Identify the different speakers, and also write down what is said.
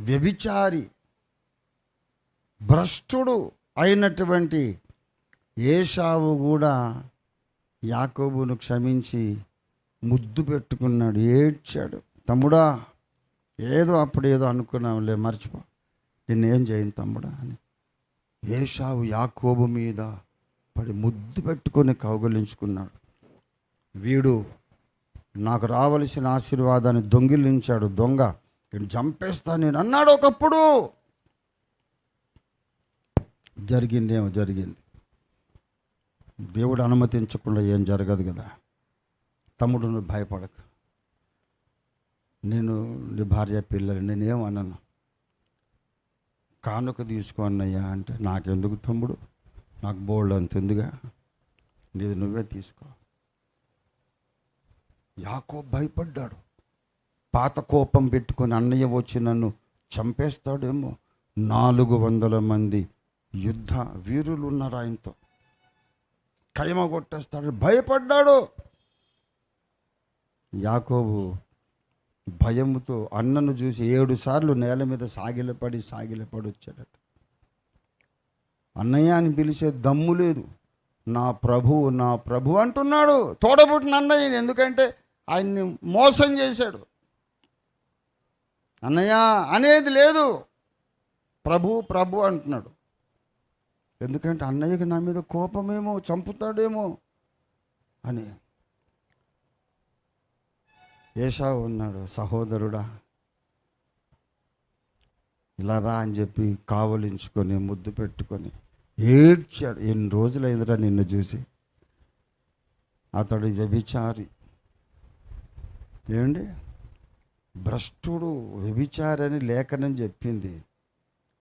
Speaker 1: వ్యభిచారి భ్రష్టుడు అయినటువంటి ఏషావు కూడా యాకోబును క్షమించి ముద్దు పెట్టుకున్నాడు ఏడ్చాడు. తమ్ముడా ఏదో అప్పుడు ఏదో అనుకున్నాంలే మర్చిపో. నిన్నేం చేయను తమ్ముడా అని. ఏషావు యాకోబు మీద పడి ముద్దు పెట్టుకొని కౌగలించుకున్నాడు. వీడు నాకు రావలసిన ఆశీర్వాదాన్ని దొంగిలించాడు దొంగ. నేను చంపేస్తా నేను అన్నాడు ఒకప్పుడు. జరిగిందేమో జరిగింది. దేవుడు అనుమతించకుండా ఏం జరగదు కదా. తమ్ముడు నువ్వు భయపడక. నేను నీ భార్య పిల్లలు నేనేం అన్నాను కానుక తీసుకో అన్నయ్యా అంటే నాకెందుకు తమ్ముడు? నాకు బోల్డ్ అంత ఉందిగా నీది నువ్వే తీసుకో. యాకో భయపడ్డాడు. పాత కోపం పెట్టుకుని అన్నయ్య వచ్చి నన్ను చంపేస్తాడేమో. నాలుగు వందల మంది యుద్ధ వీరులు ఉన్నారు ఆయనతో. కైమ కొట్టేస్తాడు. భయపడ్డాడు. యాకోబు భయముతో అన్నను చూసి ఏడు సార్లు నేల మీద సాగిలపడి సాగిలపడి వచ్చాడట అన్నయ్య అని పిలిచే దమ్ము లేదు. నా ప్రభువు నా ప్రభు అంటున్నాడు. తోడబుట్టిన అన్నయ్య ఎందుకంటే ఆయన్ని మోసం చేశాడు. అన్నయ్య అనేది లేదు. ప్రభు ప్రభు అంటున్నాడు. ఎందుకంటే అన్నయ్యకి నా మీద కోపమేమో చంపుతాడేమో అని. ఏషావు ఉన్నాడు సహోదరుడా ఇలా రా అని చెప్పి కావలించుకొని ముద్దు పెట్టుకొని ఏడ్చాడు. ఎన్ని రోజులైందిరా నిన్ను చూసి? అతడు వ్యభిచారి. ఏమండి? భ్రష్టుడు వ్యభిచారి అని లేఖనం చెప్పింది.